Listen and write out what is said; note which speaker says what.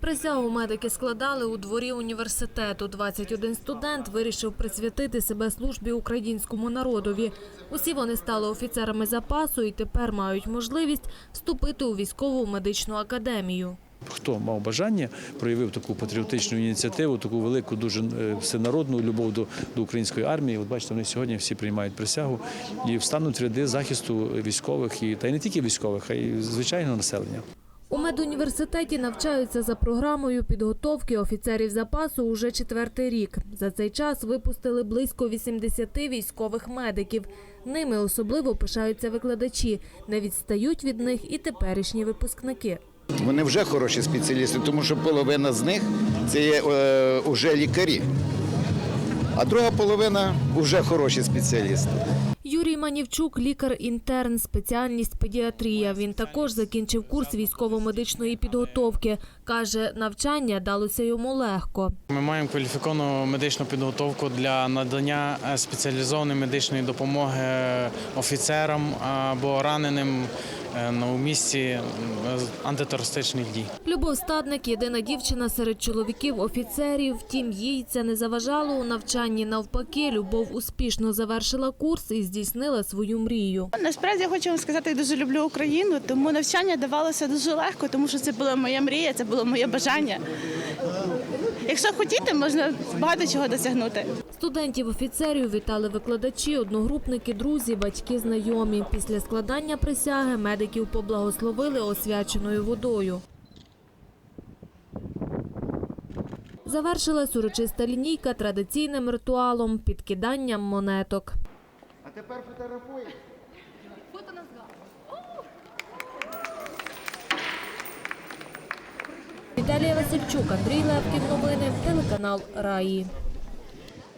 Speaker 1: Присягу медики складали у дворі університету. 21 студент вирішив присвятити себе службі українському народові. Усі вони стали офіцерами запасу і тепер мають можливість вступити у військову медичну академію.
Speaker 2: Хто мав бажання, проявив таку патріотичну ініціативу, таку велику, дуже е, всенародну любов до, до української армії. От бачите, вони сьогодні всі приймають присягу і встануть ряди захисту військових і та й не тільки військових, а й звичайного населення.
Speaker 1: У медуніверситеті навчаються за програмою підготовки офіцерів запасу уже четвертий рік. За цей час випустили близько 80 військових медиків. Ними особливо пишаються викладачі. Не відстають від них і теперішні випускники.
Speaker 3: Вони вже хороші спеціалісти, тому що половина з них це є е, вже лікарі, а друга половина вже хороші спеціалісти.
Speaker 1: Юрій Манівчук, лікар-інтерн, спеціальність педіатрія. Він також закінчив курс військово-медичної підготовки. Каже, навчання далося йому легко.
Speaker 4: Ми маємо кваліфіковану медичну підготовку для надання е, спеціалізованої медичної допомоги офіцерам або раненим е, на місці антитерористичних дій.
Speaker 1: Любов Стадник – єдина дівчина серед чоловіків-офіцерів. Втім, їй це не заважало у навчанні. Навпаки, Любов успішно завершила курс і здійснила свою мрію.
Speaker 5: Насправді я хочу вам сказати, я дуже люблю Україну, тому навчання давалося дуже легко, тому що це була моя мрія, це було моє бажання. Якщо хотіти, можна багато чого досягнути.
Speaker 1: Студентів-офіцерів вітали викладачі, одногрупники, друзі, батьки, знайомі. Після складання присяги медиків поблагословили освяченою водою. Завершилась урочиста лінійка традиційним ритуалом – підкиданням монеток.
Speaker 3: А тепер фотографуй.
Speaker 1: Віталія Васильчук, Андрій Левкін. Новини. Телеканал Раї.